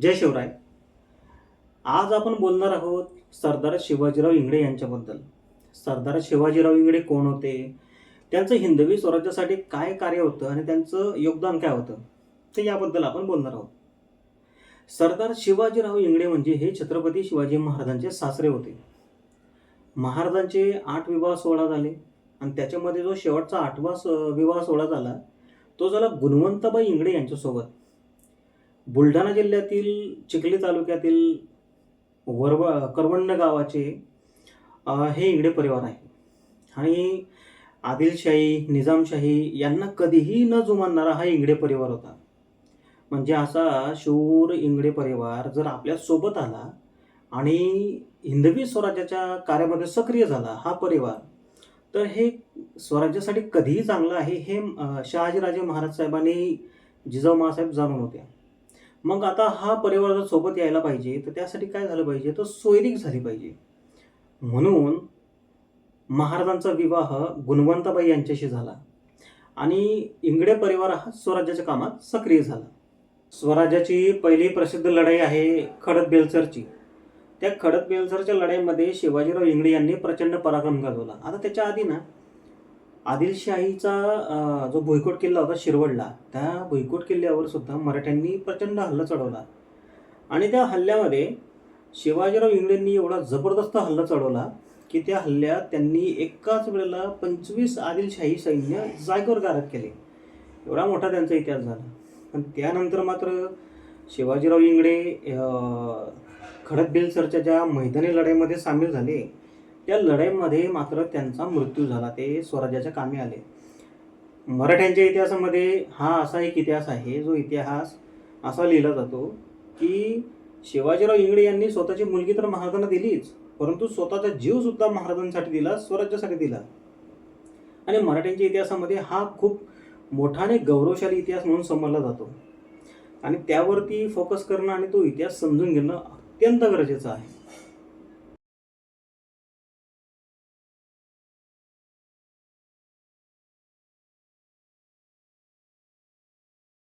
जय शिवराय. आज आपण बोलणार आहोत सरदार शिवाजीराव इंगडे यांच्याबद्दल. सरदार शिवाजीराव इंगडे कोण होते? त्यांचं हिंदवी स्वराज्यासाठी काय कार्य होतं आणि त्यांचं योगदान काय होतं? ते याबद्दल आपण बोलणार आहोत. सरदार शिवाजीराव इंगडे म्हणजे हे छत्रपती शिवाजी महाराजांचे सासरे होते. महाराजांचे आठ विवाह सोहळा झाले आणि त्याच्यामध्ये जो शेवटचा आठवा स- विवाह सोहळा झाला तो झाला गुणवंतबाई इंगडे यांच्यासोबत. बुलढाणा जिल्ह्यातील चिखली तालुक्यातील वरव करवंड गावाचे हे इंगडे परिवार आहे. आणि आदिलशाही निजामशाही यांना कधीही न जुमानणारा हा इंगडे परिवार होता. म्हणजे असा शूर इंगडे परिवार जर आपल्यासोबत आला आणि हिंदवी स्वराज्याच्या कार्यामध्ये सक्रिय झाला हा परिवार तर हे स्वराज्यासाठी कधीही चांगलं आहे हे शहाजीराजे महाराज साहेबांनी जिजाऊ मासाहेब जाणून होत्या मग आता हा परिवार जर सोबत यायला पाहिजे तर त्यासाठी काय झालं पाहिजे? तर सोयरीक झाली पाहिजे. म्हणून महाराजांचा विवाह गुणवंताबाई यांच्याशी झाला. आणि इंगडे परिवार हा स्वराज्याच्या कामात सक्रिय झाला. स्वराज्याची पहिली प्रसिद्ध लढाई आहे खडत बेलसरची. त्या खडत बेलसरच्या लढाईमध्ये शिवाजीराव इंगडे यांनी प्रचंड पराक्रम गाजवला. आता त्याच्या आधी ना आदिलशाहीचा जो भुईकोट किल्ला होता शिरवडला त्या भुईकोट किल्ल्यावर सुद्धा मराठ्यांनी प्रचंड हल्ला चढवला. आणि त्या हल्ल्यामध्ये शिवाजीराव इंगळेंनी एवढा जबरदस्त हल्ला चढवला की त्या हल्ल्यात त्यांनी एकाच वेळेला पंचवीस आदिलशाही सैन्य जागेवर गारद केले. एवढा मोठा त्यांचा इतिहास झाला. पण त्यानंतर मात्र शिवाजीराव इंगडे खडकबिलसरच्या ज्या मैदानी लढाईमध्ये सामील झाले त्या लढाईमध्ये मात्र त्यांचा मृत्यू झाला. ते स्वराज्याच्या कामी आले. मराठ्यांच्या इतिहासामध्ये हा असा एक इतिहास आहे जो इतिहास असा लिहिला जातो की शिवाजीराव इंगळे यांनी स्वतःची मुलगी तर महाराजांना दिलीच परंतु स्वतःचा जीवसुद्धा महाराजांसाठी दिला स्वराज्यासाठी दिला. आणि मराठ्यांच्या इतिहासामध्ये हा खूप मोठा आणि गौरवशाली इतिहास म्हणून समजला जातो. आणि त्यावरती फोकस करणं आणि तो इतिहास समजून घेणं अत्यंत गरजेचं आहे.